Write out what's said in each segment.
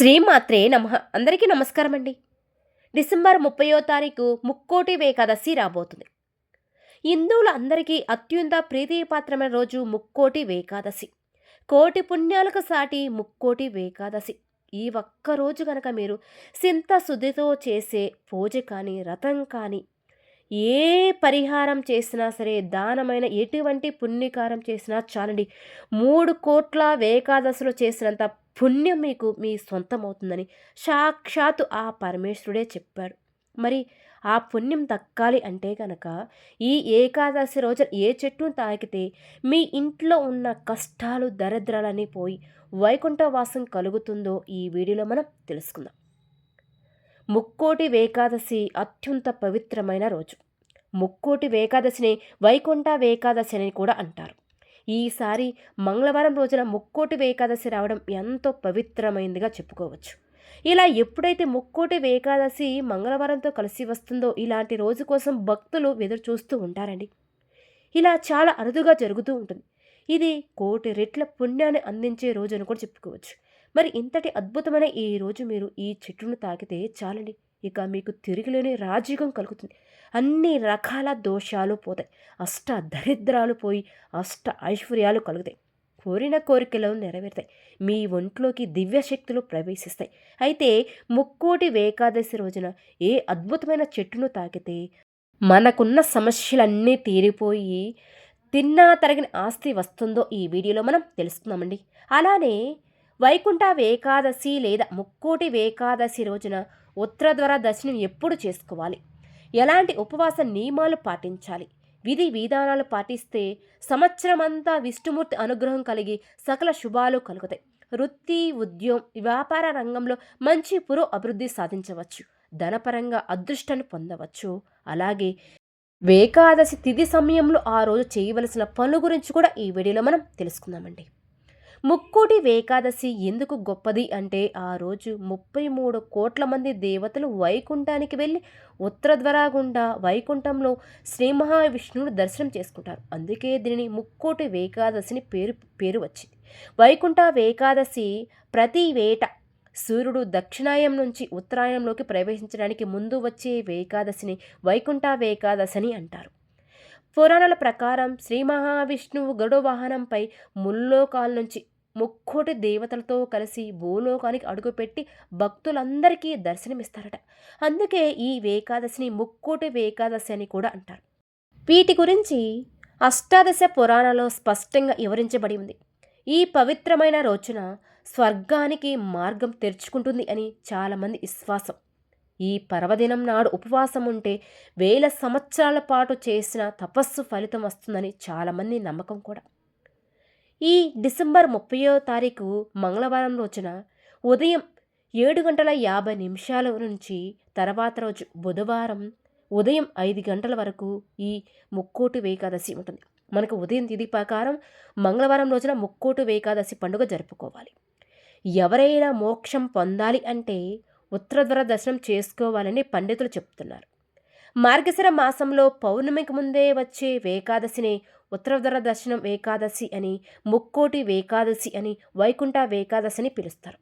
శ్రీమాత్రే నమ. అందరికీ నమస్కారం అండి డిసెంబర్ ముప్పయో తారీఖు ముక్కోటి ఏకాదశి రాబోతుంది. హిందువుల అందరికీ అత్యంత ప్రీతిపాత్రమైన రోజు ముక్కోటి ఏకాదశి. కోటి పుణ్యాలకు సాటి ముక్కోటి ఏకాదశి. ఈ ఒక్క రోజు కనుక మీరు సింత శుద్ధితో చేసే పూజ కానీ రథం కానీ ఏ పరిహారం చేసినా సరే దానమైన ఎటువంటి పుణ్యకారం చేసినా చాలండి. మూడు కోట్ల ఏకాదశిలో చేసినంత పుణ్యం మీకు మీ సొంతం అవుతుందని సాక్షాత్తు ఆ పరమేశ్వరుడే చెప్పాడు. మరి ఆ పుణ్యం దక్కాలి అంటే కనుక ఈ ఏకాదశి రోజున ఏ చెట్టును తాకితే మీ ఇంట్లో ఉన్న కష్టాలు దరిద్రాలన్నీ పోయి వైకుంఠవాసం కలుగుతుందో ఈ వీడియోలో మనం తెలుసుకుందాం. ముక్కోటి ఏకాదశి అత్యంత పవిత్రమైన రోజు. ముక్కోటి ఏకాదశిని వైకుంఠ ఏకాదశి అని కూడా అంటారు. ఈసారి మంగళవారం రోజున ముక్కోటి ఏకాదశి రావడం ఎంతో పవిత్రమైందిగా చెప్పుకోవచ్చు. ఇలా ఎప్పుడైతే ముక్కోటి ఏకాదశి మంగళవారంతో కలిసి వస్తుందో ఇలాంటి రోజు కోసం భక్తులు ఎదురు చూస్తూ ఉంటారండి. ఇలా చాలా అరుదుగా జరుగుతూ ఉంటుంది. ఇది కోటి రెట్ల పుణ్యాన్ని అందించే రోజు అని కూడా చెప్పుకోవచ్చు. మరి ఇంతటి అద్భుతమైన ఈ రోజు మీరు ఈ చెట్టును తాకితే చాలండి. ఇక మీకు తిరిగిలేని రాజీగం కలుగుతుంది. అన్ని రకాల దోషాలు పోతాయి. అష్ట దరిద్రాలు పోయి అష్ట ఐశ్వర్యాలు కలుగుతాయి. కోరిన కోరికలు నెరవేరుతాయి. మీ ఒంట్లోకి దివ్యశక్తులు ప్రవేశిస్తాయి. అయితే ముక్కోటి ఏకాదశి రోజున ఏ అద్భుతమైన చెట్టును తాకితే మనకున్న సమస్యలన్నీ తీరిపోయి తిన్నా తరగిన ఆస్తి వస్తుందో ఈ వీడియోలో మనం తెలుసుకుందామండి అలానే వైకుంఠ ఏకాదశి లేదా ముక్కోటి ఏకాదశి రోజున ఉత్తరద్వార దర్శనం ఎప్పుడు చేసుకోవాలి? ఎలాంటి ఉపవాస నియమాలు పాటించాలి? విధి విధానాలు పాటిస్తే సంవత్సరమంతా విష్ణుమూర్తి అనుగ్రహం కలిగి సకల శుభాలు కలుగుతాయి. వృత్తి ఉద్యోగం వ్యాపార రంగంలో మంచి పురో అభివృద్ధి సాధించవచ్చు. ధనపరంగా అదృష్టాన్ని పొందవచ్చు. అలాగే ఏకాదశి తిథి సమయంలో ఆ రోజు చేయవలసిన పనుల గురించి కూడా ఈ వీడియోలో మనం తెలుసుకుందామండి. ముక్కోటి ఏకాదశి ఎందుకు గొప్పది అంటే ఆ రోజు ముప్పై మూడు కోట్ల మంది దేవతలు వైకుంఠానికి వెళ్ళి ఉత్తరద్వరా గుండా వైకుంఠంలో శ్రీ మహావిష్ణువుని దర్శనం చేసుకుంటారు. అందుకే దీనిని ముక్కోటి ఏకాదశిని పేరు పేరు వచ్చింది. వైకుంఠ ఏకాదశి ప్రతి వేట సూర్యుడు దక్షిణాయం నుంచి ఉత్తరాయణంలోకి ప్రవేశించడానికి ముందు వచ్చే ఏకాదశిని వైకుంఠ ఏకాదశి అని అంటారు. పురాణాల ప్రకారం శ్రీ మహావిష్ణువు గరుడ వాహనంపై ముల్లోకాల నుంచి ముక్కోటి దేవతలతో కలిసి భూలోకానికి అడుగుపెట్టి భక్తులందరికీ దర్శనమిస్తారట. అందుకే ఈ ఏకాదశిని ముక్కోటి ఏకాదశి అని కూడా అంటారు. వీటి గురించి అష్టాదశ పురాణాలలో స్పష్టంగా వివరించబడి ఉంది. ఈ పవిత్రమైన రోజున స్వర్గానికి మార్గం తెరుచుకుంటుంది అని చాలామంది విశ్వాసం. ఈ పర్వదినం నాడు ఉపవాసం ఉంటే వేల సంవత్సరాల పాటు చేసిన తపస్సు ఫలితం వస్తుందని చాలామంది నమ్మకం కూడా. ఈ డిసెంబర్ ముప్పయో తారీఖు మంగళవారం రోజున ఉదయం ఏడు గంటల యాభై నిమిషాల నుంచి తర్వాత రోజు బుధవారం ఉదయం ఐదు గంటల వరకు ఈ ముక్కోటి ఏకాదశి ఉంటుంది. మనకు ఉదయం తిది ప్రకారం మంగళవారం రోజున ముక్కోటి ఏకాదశి పండుగ జరుపుకోవాలి. ఎవరైనా మోక్షం పొందాలి అంటే ఉత్తరద్వర దర్శనం చేసుకోవాలని పండితులు చెప్తున్నారు. మార్గశిర మాసంలో పౌర్ణమికి ముందే వచ్చే ఏకాదశిని ఉత్తరద్వర దర్శనం ఏకాదశి అని ముక్కోటి ఏకాదశి అని వైకుంఠ ఏకాదశి అని పిలుస్తారు.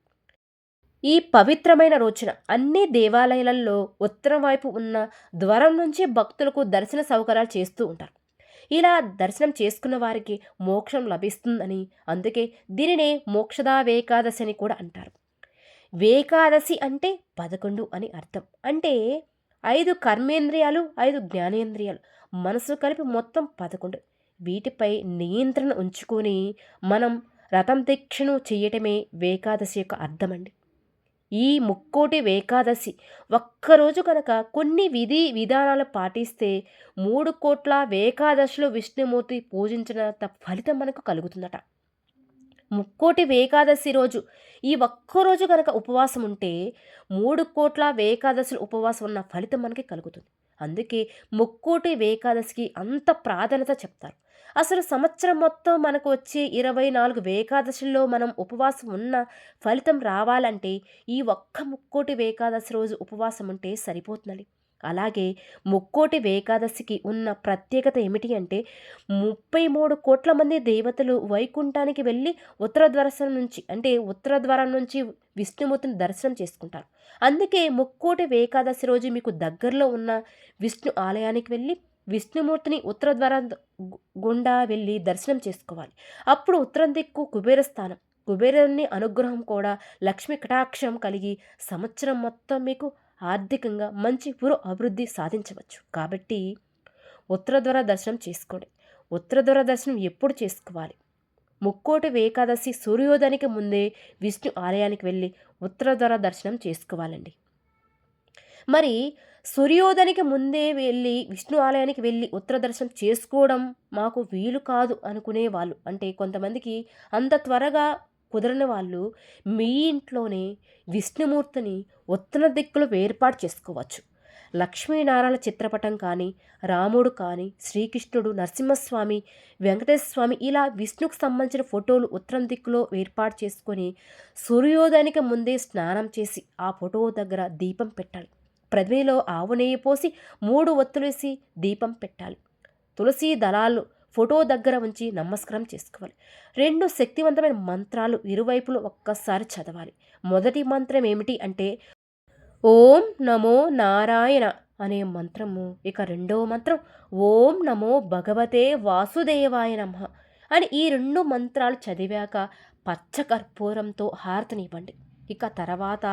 ఈ పవిత్రమైన రోజున అన్ని దేవాలయాలలో ఉత్తరం వైపు ఉన్న ద్వారం నుంచి భక్తులకు దర్శన సౌకర్యాలు చేస్తూ ఉంటారు. ఇలా దర్శనం చేసుకున్న వారికి మోక్షం లభిస్తుందని అందుకే దీనినే మోక్షదా వేకాదశి అని కూడా అంటారు. వేకాదశి అంటే పదకొండు అని అర్థం. అంటే ఐదు కర్మేంద్రియాలు ఐదు జ్ఞానేంద్రియాలు. మనసు కలిపి మొత్తం పదకొండు. వీటిపై నియంత్రణ ఉంచుకొని మనం రథం దీక్షను చేయటమే వేకాదశి యొక్క అర్థమండి. ఈ ముక్కోటి ఏకాదశి ఒక్కరోజు కనుక కొన్ని విధి విధానాలు పాటిస్తే మూడు కోట్ల ఏకాదశిలో విష్ణుమూర్తి పూజించినంత ఫలితం మనకు కలుగుతుందట. ముక్కోటి ఏకాదశి రోజు. ఈ ఒక్కరోజు కనుక ఉపవాసం ఉంటే మూడు కోట్ల ఏకాదశులు ఉపవాసం ఉన్న ఫలితం మనకి కలుగుతుంది. అందుకే ముక్కోటి ఏకాదశికి అంత ప్రాధాన్యత చెప్తారు. అసలు సంవత్సరం మొత్తం మనకు వచ్చే ఇరవై నాలుగు ఏకాదశుల్లో మనం ఉపవాసం ఉన్న ఫలితం రావాలంటే ఈ ఒక్క ముక్కోటి ఏకాదశి రోజు ఉపవాసం ఉంటే సరిపోతుందండి. అలాగే ముక్కోటి ఏకాదశికి ఉన్న ప్రత్యేకత ఏమిటి అంటే ముప్పై మూడు కోట్ల మంది దేవతలు వైకుంఠానికి వెళ్ళి ఉత్తర ద్వారం నుంచి అంటే ఉత్తర ద్వారం నుంచి విష్ణుమూర్తిని దర్శనం చేసుకుంటారు. అందుకే ముక్కోటి ఏకాదశి రోజు మీకు దగ్గరలో ఉన్న విష్ణు ఆలయానికి వెళ్ళి విష్ణుమూర్తిని ఉత్తర ద్వారం గు- గుండా వెళ్ళి దర్శనం చేసుకోవాలి. అప్పుడు ఉత్తరం దిక్కు కుబేర స్థానం. కుబేరుని అనుగ్రహం కూడా లక్ష్మి కటాక్షం కలిగి సంవత్సరం మొత్తం మీకు ఆర్థికంగా మంచి పురు అభివృద్ధి సాధించవచ్చు. కాబట్టి ఉత్తర ద్వార దర్శనం చేసుకోండి. ఉత్తర ద్వార దర్శనం ఎప్పుడు చేసుకోవాలి? ముక్కోటి ఏకాదశి సూర్యోదయానికి ముందే విష్ణు ఆలయానికి వెళ్ళి ఉత్తర ద్వార దర్శనం చేసుకోవాలండి. మరి సూర్యోదయానికి ముందే వెళ్ళి విష్ణు ఆలయానికి వెళ్ళి ఉత్తర దర్శనం చేసుకోవడం మాకు వీలు కాదు అనుకునే వాళ్ళు అంటే కొంతమందికి అంత త్వరగా కుదరని వాళ్ళు మీ ఇంట్లోనే విష్ణుమూర్తిని ఉత్తర దిక్కులు ఏర్పాటు చేసుకోవచ్చు. లక్ష్మీనారాయణ చిత్రపటం కానీ రాముడు కానీ శ్రీకృష్ణుడు నరసింహస్వామి వెంకటేశ్వర స్వామి ఇలా విష్ణుకు సంబంధించిన ఫోటోలు ఉత్తరం దిక్కులో ఏర్పాటు చేసుకొని సూర్యోదయానికి ముందే స్నానం చేసి ఆ ఫోటో దగ్గర దీపం పెట్టాలి. ప్రతిమలో ఆవు నెయ్యి పోసి మూడు ఒత్తులేసి దీపం పెట్టాలి. తులసి దళాలు ఫోటో దగ్గర ఉంచి నమస్కారం చేసుకోవాలి. రెండు శక్తివంతమైన మంత్రాలు ఇరువైపులు ఒక్కసారి చదవాలి. మొదటి మంత్రం ఏమిటి అంటే ఓం నమో నారాయణ అనే మంత్రము. ఇక రెండవ మంత్రం ఓం నమో భగవతే వాసుదేవాయ నమః అని ఈ రెండు మంత్రాలు చదివాక పచ్చ కర్పూరంతో హారతనివ్వండి. ఇక తర్వాత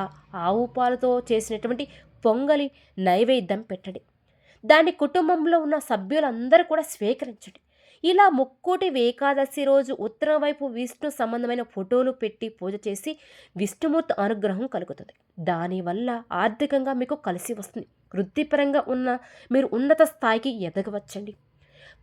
ఆవు పాలతో చేసినటువంటి పొంగలి నైవేద్యం పెట్టండి. దాని కుటుంబంలో ఉన్న సభ్యులందరూ కూడా స్వీకరించండి. ఇలా ముక్కోటి ఏకాదశి రోజు ఉత్తరం వైపు విష్ణు సంబంధమైన ఫోటోలు పెట్టి పూజ చేసి విష్ణుమూర్తి అనుగ్రహం కలుగుతుంది. దానివల్ల ఆర్థికంగా మీకు కలిసి వస్తుంది. వృత్తిపరంగా ఉన్న మీరు ఉన్నత స్థాయికి ఎదగవచ్చండి.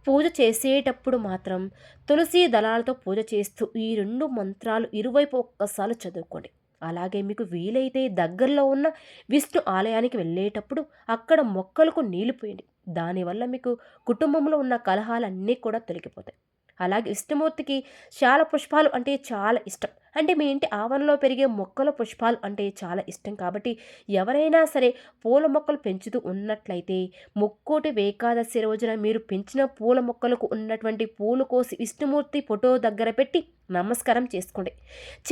పూజ చేసేటప్పుడు మాత్రం తులసి దళాలతో పూజ చేస్తూ ఈ రెండు మంత్రాలు ఇరువైపు ఒక్కసారి చదువుకోండి. అలాగే మీకు వీలైతే దగ్గరలో ఉన్న విష్ణు ఆలయానికి వెళ్ళేటప్పుడు అక్కడ మొక్కలకు నీళ్ళు పోయండి. దానివల్ల మీకు కుటుంబంలో ఉన్న కలహాలన్నీ కూడా తొలగిపోతాయి. అలాగే విష్ణుమూర్తికి చాలా పుష్పాలు అంటే చాలా ఇష్టం. అంటే మీ ఇంటి ఆవరణలో పెరిగే మొక్కల పుష్పాలు అంటే చాలా ఇష్టం. కాబట్టి ఎవరైనా సరే పూల మొక్కలు పెంచుతూ ఉన్నట్లయితే ముక్కోటి ఏకాదశి రోజున మీరు పెంచిన పూల మొక్కలకు ఉన్నటువంటి పూలు కోసి విష్ణుమూర్తి ఫోటో దగ్గర పెట్టి నమస్కారం చేసుకోండి.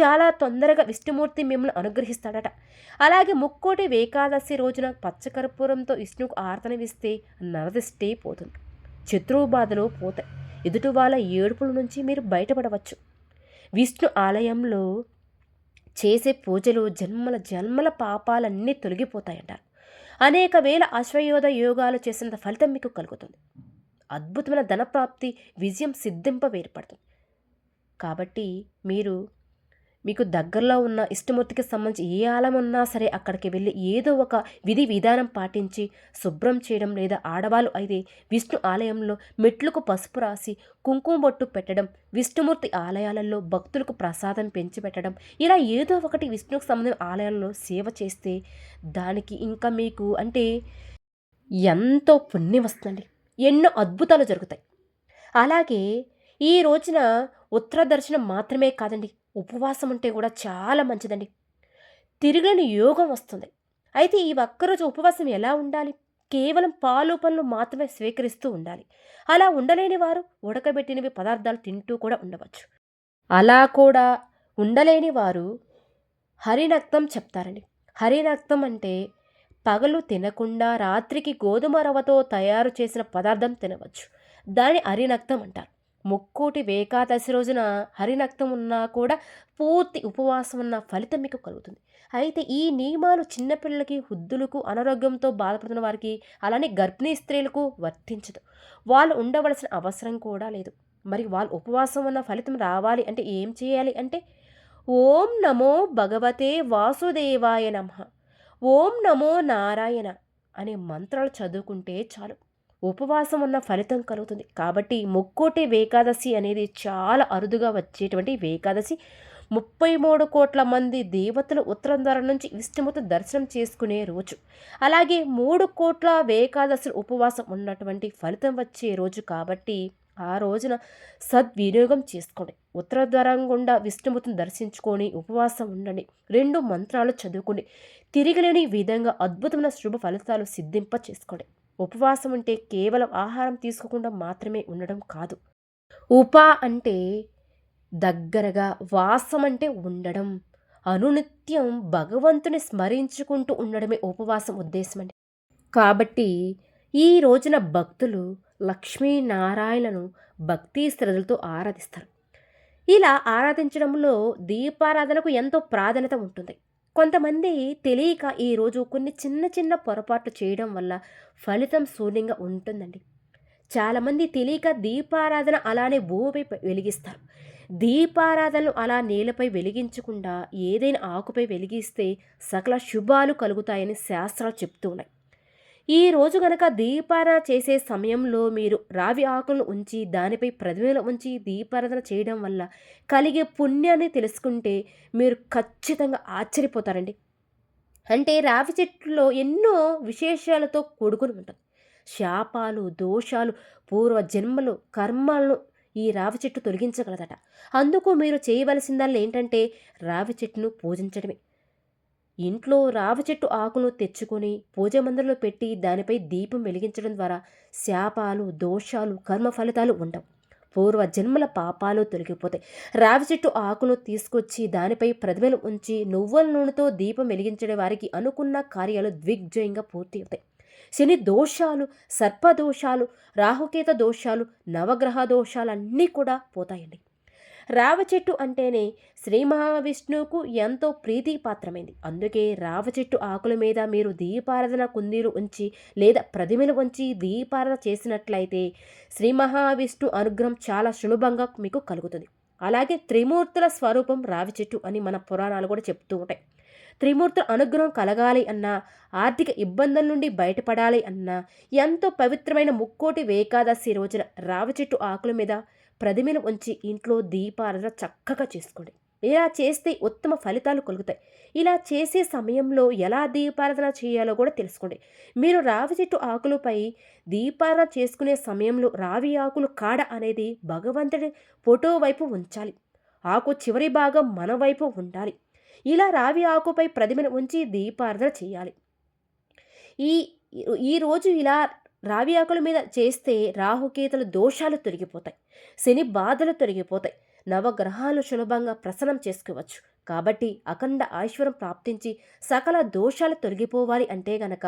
చాలా తొందరగా విష్ణుమూర్తి మిమ్మల్ని అనుగ్రహిస్తాడట. అలాగే ముక్కోటి ఏకాదశి రోజున పచ్చకర్పూరంతో విష్ణుకు ఆర్తనవిస్తే నరదిష్టే పోతుంది. శత్రువు బాధలు పోతాయి. ఎదుటి వాళ్ళ ఏడుపుల నుంచి మీరు బయటపడవచ్చు. విష్ణు ఆలయంలో చేసే పూజలు జన్మల జన్మల పాపాలన్నీ తొలగిపోతాయంటారు అనేక వేల అశ్వయోధ యోగాలు చేసినంత ఫలితం మీకు కలుగుతుంది. అద్భుతమైన ధనప్రాప్తి విజయం సిద్ధింప ఏర్పడుతుంది కాబట్టి మీరు మీకు దగ్గరలో ఉన్న ఇష్టమూర్తికి సంబంధించి ఏ ఆలయం ఉన్నా సరే అక్కడికి వెళ్ళి ఏదో ఒక విధి విధానం పాటించి శుభ్రం చేయడం లేదా ఆడవాళ్ళు అయితే విష్ణు ఆలయంలో మెట్లకు పసుపు రాసి కుంకుమ బొట్టు పెట్టడం విష్ణుమూర్తి ఆలయాలలో భక్తులకు ప్రసాదం పెంచి పెట్టడం ఇలా ఏదో ఒకటి విష్ణుకు సంబంధించిన ఆలయంలో సేవ చేస్తే దానికి ఇంకా మీకు అంటే ఎంతో పుణ్యం వస్తుందండి. ఎన్నో అద్భుతాలు జరుగుతాయి. అలాగే ఈ రోజున ఉత్తర దర్శనం మాత్రమే కాదండి ఉపవాసం ఉంటే కూడా చాలా మంచిదండి. తిరగని యోగం వస్తుంది. అయితే ఈ ఒక్కరోజు ఉపవాసం ఎలా ఉండాలి? కేవలం పాలు పనులు మాత్రమే స్వీకరిస్తూ ఉండాలి. అలా ఉండలేని వారు ఉడకబెట్టినవి పదార్థాలు తింటూ కూడా ఉండవచ్చు. అలా కూడా ఉండలేని వారు హరినక్తం చెప్తారండి. హరినక్తం అంటే పగలు తినకుండా రాత్రికి గోధుమ రవ్వతో తయారు చేసిన పదార్థం తినవచ్చు. దాన్ని హరినక్తం అంటారు. ముక్కోటి ఏకాదశి రోజున హరినక్తం ఉన్నా కూడా పూర్తి ఉపవాసం ఉన్న ఫలితం మీకు కలుగుతుంది. అయితే ఈ నియమాలు చిన్నపిల్లలకి వృద్ధులకు అనారోగ్యంతో బాధపడుతున్న వారికి అలానే గర్భిణీ స్త్రీలకు వర్తించదు. వాళ్ళు ఉండవలసిన అవసరం కూడా లేదు. మరి వాళ్ళు ఉపవాసం ఉన్న ఫలితం రావాలి అంటే ఏం చేయాలి అంటే ఓం నమో భగవతే వాసుదేవాయ నమ ఓం నమో నారాయణ అనే మంత్రాలు చదువుకుంటే చాలు. ఉపవాసం ఉన్న ఫలితం కలుగుతుంది. కాబట్టి ముక్కోటి ఏకాదశి అనేది చాలా అరుదుగా వచ్చేటువంటి ఏకాదశి. ముప్పై మూడు కోట్ల మంది దేవతలు ఉత్తరం ద్వారం నుంచి విష్ణుమూర్తి దర్శనం చేసుకునే రోజు. అలాగే మూడు కోట్ల ఏకాదశులు ఉపవాసం ఉన్నటువంటి ఫలితం వచ్చే రోజు కాబట్టి ఆ రోజున సద్వినియోగం చేసుకోండి. ఉత్తర ద్వారం గుండా విష్ణుమూర్తిని దర్శించుకొని ఉపవాసం ఉండండి. రెండు మంత్రాలు చదువుకోండి. తిరిగిలేని విధంగా అద్భుతమైన శుభ ఫలితాలు సిద్ధింప చేసుకోండి ఉపవాసం అంటే కేవలం ఆహారం తీసుకోకుండా మాత్రమే ఉండడం కాదు. ఉప అంటే దగ్గరగా వాసం అంటే ఉండడం. అనునిత్యం భగవంతుని స్మరించుకుంటూ ఉండడమే ఉపవాసం ఉద్దేశం అండి. కాబట్టి ఈ రోజున భక్తులు లక్ష్మీనారాయణను భక్తి శ్రద్ధలతో ఆరాధిస్తారు. ఇలా ఆరాధించడంలో దీపారాధనకు ఎంతో ప్రాధాన్యత ఉంటుంది. కొంతమంది తెలియక ఈరోజు కొన్ని చిన్న చిన్న పొరపాట్లు చేయడం వల్ల ఫలితం శూన్యంగా ఉంటుందండి. చాలామంది తెలియక దీపారాధన అలానే భూమిపై వెలిగిస్తారు. దీపారాధనలు అలా నేలపై వెలిగించకుండా ఏదైనా ఆకుపై వెలిగిస్తే సకల శుభాలు కలుగుతాయని శాస్త్రాలు చెప్తూ ఉన్నాయి. ఈ రోజు గనక దీపారాధన చేసే సమయంలో మీరు రావి ఆకులను ఉంచి దానిపై ప్రతిమలు ఉంచి దీపారాధన చేయడం వల్ల కలిగే పుణ్యాన్ని తెలుసుకుంటే మీరు ఖచ్చితంగా ఆశ్చర్యపోతారండి. అంటే రావి చెట్టులో ఎన్నో విశేషాలతో కూడుకుని ఉంటుంది. శాపాలు దోషాలు పూర్వ జన్మలు కర్మలను ఈ రావి చెట్టు తొలగించగలదట. అందుకు మీరు చేయవలసిందల్లా ఏంటంటే రావి చెట్టును పూజించడమే. ఇంట్లో రావి చెట్టు ఆకులను తెచ్చుకొని పూజ మందిరంలో పెట్టి దానిపై దీపం వెలిగించడం ద్వారా శాపాలు దోషాలు కర్మ ఫలితాలు ఉండవు. పూర్వ జన్మల పాపాలు తొలగిపోతాయి. రావి చెట్టు ఆకును తీసుకొచ్చి దానిపై ప్రతిమలు ఉంచి నువ్వుల నూనెతో దీపం వెలిగించడం వారికి అనుకున్న కార్యాలు దిగ్జయంగా పూర్తి అవుతాయి శని దోషాలు సర్పదోషాలు రాహుకేత దోషాలు నవగ్రహ దోషాలు అన్నీ కూడా పోతాయండి. రావ చెట్టు అంటేనే శ్రీ మహావిష్ణువుకు ఎంతో ప్రీతిపాత్రమైంది అందుకే రావ చెట్టు ఆకుల మీద మీరు దీపారాధన కుందీలు ఉంచి లేదా ప్రతిమలు ఉంచి దీపారాధన చేసినట్లయితే శ్రీ మహావిష్ణు అనుగ్రహం చాలా సులభంగా మీకు కలుగుతుంది. అలాగే త్రిమూర్తుల స్వరూపం రావి చెట్టు అని మన పురాణాలు కూడా చెప్తూ ఉంటాయి. త్రిమూర్తుల అనుగ్రహం కలగాలి అన్నా ఆర్థిక ఇబ్బందుల నుండి బయటపడాలి అన్నా ఎంతో పవిత్రమైన ముక్కోటి ఏకాదశి రోజున రావి చెట్టు ఆకుల మీద ప్రతిమను ఉంచి ఇంట్లో దీపారాధన చక్కగా చేసుకోండి. ఇలా చేస్తే ఉత్తమ ఫలితాలు కలుగుతాయి. ఇలా చేసే సమయంలో ఎలా దీపారాధన చేయాలో కూడా తెలుసుకోండి. మీరు రావి చెట్టు ఆకులపై దీపారాధన చేసుకునే సమయంలో రావి ఆకులు కాడ అనేది భగవంతుడి ఫోటో వైపు ఉంచాలి. ఆకు చివరి భాగం మన వైపు ఉండాలి. ఇలా రావి ఆకుపై ప్రతిమను ఉంచి దీపారాధన చేయాలి. ఈ ఈరోజు ఇలా రావి ఆకుల మీద చేస్తే రాహుకేతుల దోషాలు తొలగిపోతాయి. శని బాధలు తొలగిపోతాయి. నవగ్రహాలు సులభంగా ప్రసన్నం చేసుకోవచ్చు. కాబట్టి అఖండ ఐశ్వర్యం ప్రాప్తించి సకల దోషాలు తొలగిపోవాలి అంటే గనక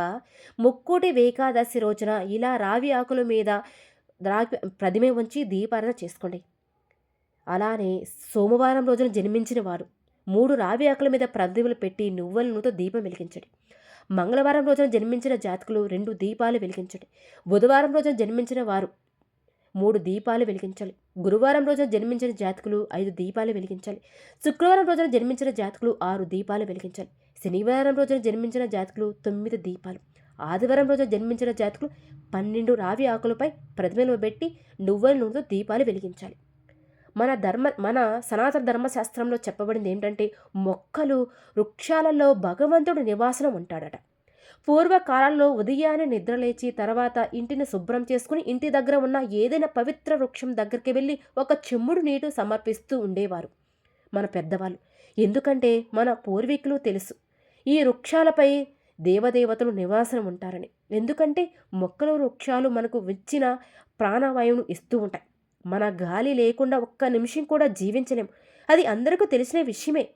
ముక్కోటి ఏకాదశి రోజున ఇలా రావి ఆకుల మీద రావి ప్రతిమ ఉంచి దీపారాధన చేసుకోండి. అలానే సోమవారం రోజున జన్మించిన వారు మూడు రావి ఆకుల మీద ప్రతిమలు పెట్టి నువ్వుల నూనెతో దీపం వెలిగించండి. మంగళవారం రోజున జన్మించిన జాతకులు రెండు దీపాలు వెలిగించండి. బుధవారం రోజున జన్మించిన వారు మూడు దీపాలు వెలిగించాలి. గురువారం రోజున జన్మించిన జాతకులు ఐదు దీపాలు వెలిగించాలి. శుక్రవారం రోజున జన్మించిన జాతకులు ఆరు దీపాలు వెలిగించాలి. శనివారం రోజున జన్మించిన జాతకులు తొమ్మిది దీపాలు. ఆదివారం రోజున జన్మించిన జాతకులు పన్నెండు రావి ఆకులపై ప్రతిమలు పెట్టి నువ్వుల నూనెతో దీపాలు వెలిగించాలి. మన ధర్మ మన సనాతన ధర్మశాస్త్రంలో చెప్పబడింది ఏంటంటే మొక్కలు వృక్షాలలో భగవంతుడు నివాసనం ఉంటాడట. పూర్వకాలంలో ఉదయాన్నే నిద్రలేచి తర్వాత ఇంటిని శుభ్రం చేసుకుని ఇంటి దగ్గర ఉన్న ఏదైనా పవిత్ర వృక్షం దగ్గరికి వెళ్ళి ఒక చెమ్ముడు నీటు సమర్పిస్తూ ఉండేవారు మన పెద్దవాళ్ళు. ఎందుకంటే మన పూర్వీకులు తెలుసు ఈ వృక్షాలపై దేవదేవతలు నివాసనం ఉంటారని. ఎందుకంటే మొక్కలు వృక్షాలు మనకు ఇచ్చిన ప్రాణవాయువును ఇస్తూ ఉంటాయి. మన గాలి లేకుండా ఒక్క నిమిషం కూడా జీవించలేం. అది అందరికీ తెలిసిన విషయమే.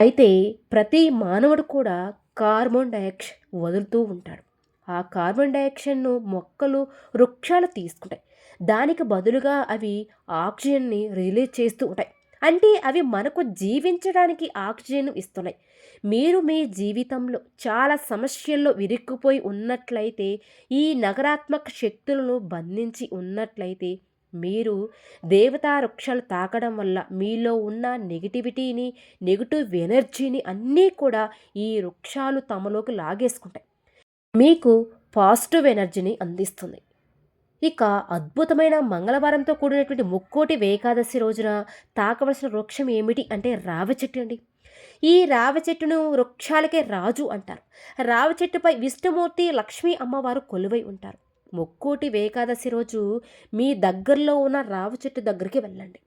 అయితే ప్రతి మానవుడు కూడా కార్బన్ డైఆక్సైడ్ వదులుతూ ఉంటాడు. ఆ కార్బన్ డైఆక్సైడ్ను మొక్కలు వృక్షాలు తీసుకుంటాయి. దానికి బదులుగా అవి ఆక్సిజన్ని రిలీజ్ చేస్తూ ఉంటాయి. అంటే అవి మనకు జీవించడానికి ఆక్సిజన్ ఇస్తున్నాయి. మీరు మీ జీవితంలో చాలా సమస్యల్లో విరుక్కుపోయి ఉన్నట్లయితే ఈ నగరాత్మక శక్తులను బంధించి ఉన్నట్లయితే మీరు దేవతా వృక్షాలు తాకడం వల్ల మీలో ఉన్న నెగిటివిటీని నెగిటివ్ ఎనర్జీని అన్నీ కూడా ఈ వృక్షాలు తమలోకి లాగేసుకుంటాయి. మీకు పాజిటివ్ ఎనర్జీని అందిస్తుంది. ఇక అద్భుతమైన మంగళవారంతో కూడినటువంటి ముక్కోటి ఏకాదశి రోజున తాకవలసిన వృక్షం ఏమిటి అంటే రావి చెట్టు అండి. ఈ రావి చెట్టును వృక్షాలకే రాజు అంటారు. రావి చెట్టుపై విష్ణుమూర్తి లక్ష్మీ అమ్మవారు కొలువై ఉంటారు. ముక్కోటి ఏకాదశి రోజు మీ దగ్గరలో ఉన్న రావి చెట్టు దగ్గరికి వెళ్ళండి.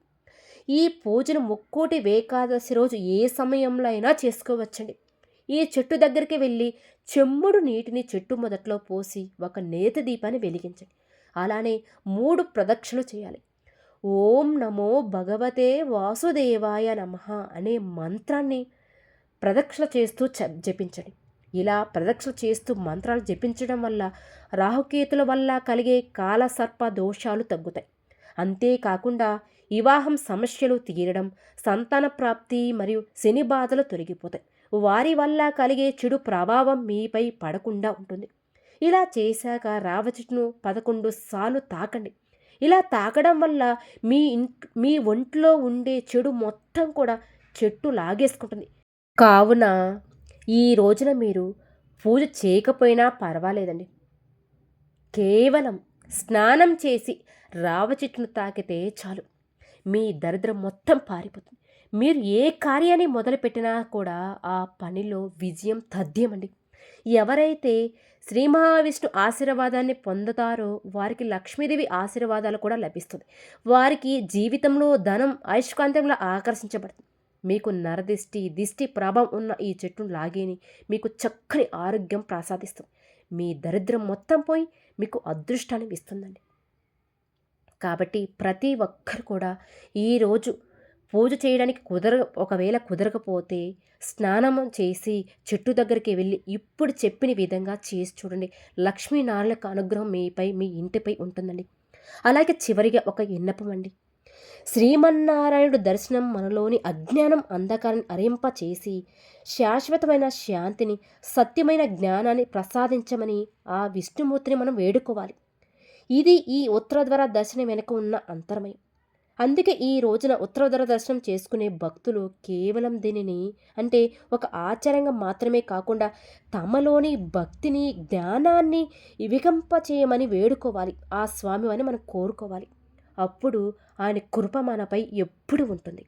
ఈ పూజను ముక్కోటి ఏకాదశి రోజు ఏ సమయంలో అయినా చేసుకోవచ్చండి. ఈ చెట్టు దగ్గరికి వెళ్ళి చెమ్ముడు నీటిని చెట్టు మొదట్లో పోసి ఒక నేతి దీపాన్ని వెలిగించండి. అలానే మూడు ప్రదక్షిణలు చేయాలి. ఓం నమో భగవతే వాసుదేవాయ నమ అనే మంత్రాన్ని ప్రదక్షిణ చేస్తూ జపించండి. ఇలా ప్రదక్షిణ చేస్తూ మంత్రాలు జపించడం వల్ల రాహుకేతుల వల్ల కలిగే కాలసర్ప దోషాలు తగ్గుతాయి. అంతేకాకుండా వివాహం సమస్యలు తీరడం సంతాన ప్రాప్తి మరియు శని బాధలు తొలగిపోతాయి. వారి వల్ల కలిగే చెడు ప్రభావం మీపై పడకుండా ఉంటుంది. ఇలా చేశాక రావ చెట్టును పదకొండు సార్లు తాకండి. ఇలా తాకడం వల్ల మీ ఇన్ మీ ఒంట్లో ఉండే చెడు మొత్తం కూడా చెట్టు లాగేసుకుంటుంది. కావున ఈ రోజున మీరు పూజ చేయకపోయినా పర్వాలేదండి. కేవలం స్నానం చేసి రావ చెట్టును తాకితే చాలు. మీ దరిద్రం మొత్తం పారిపోతుంది. మీరు ఏ కార్యాన్ని మొదలుపెట్టినా కూడా ఆ పనిలో విజయం తథ్యమండి. ఎవరైతే శ్రీ మహావిష్ణు ఆశీర్వాదాన్ని పొందుతారో వారికి లక్ష్మీదేవి ఆశీర్వాదాలు కూడా లభిస్తుంది. వారికి జీవితంలో ధనం ఐష్కాంతంలో ఆకర్షించబడుతుంది. మీకు నరదిష్టి దిష్టి ప్రభావం ఉన్న ఈ చెట్టును లాగేని మీకు చక్కని ఆరోగ్యం ప్రసాదిస్తుంది. మీ దరిద్రం మొత్తం పోయి మీకు అదృష్టాన్ని ఇస్తుందండి. కాబట్టి ప్రతి ఒక్కరు కూడా ఈరోజు పూజ చేయడానికి కుదర ఒకవేళ కుదరకపోతే స్నానం చేసి చెట్టు దగ్గరికి వెళ్ళి ఇప్పుడు చెప్పిన విధంగా చేసి చూడండి. లక్ష్మీనారాయణ అనుగ్రహం మీపై మీ ఇంటిపై ఉంటుందండి. అలాగే చివరిగా ఒక విన్నపం అండి. శ్రీమన్నారాయణుడు దర్శనం మనలోని అజ్ఞానం అంధకారాన్ని అరింప చేసి శాశ్వతమైన శాంతిని సత్యమైన జ్ఞానాన్ని ప్రసాదించమని ఆ విష్ణుమూర్తిని మనం వేడుకోవాలి. ఇది ఈ ఉత్తరద్వార దర్శనం వెనుక ఉన్న అంతరమయం అందుకే ఈ రోజున ఉత్తరద్వార దర్శనం చేసుకునే భక్తులు కేవలం దీనిని అంటే ఒక ఆచారంగా మాత్రమే కాకుండా తమలోని భక్తిని జ్ఞానాన్ని వికంప చేయమని వేడుకోవాలి. ఆ స్వామి అని మనం కోరుకోవాలి. అప్పుడు ఆయన కృప మనపై ఎప్పుడు ఉంటుంది.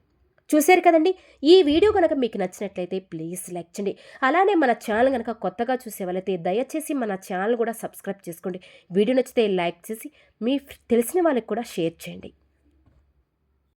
చూశారు కదండి? ఈ వీడియో కనుక మీకు నచ్చినట్లయితే ప్లీజ్ లైక్ చేయండి. అలానే మన ఛానల్ కనుక కొత్తగా చూసే వాళ్ళైతే దయచేసి మన ఛానల్ కూడా సబ్స్క్రైబ్ చేసుకోండి. వీడియో నచ్చితే లైక్ చేసి మీ తెలిసిన వాళ్ళకి కూడా షేర్ చేయండి.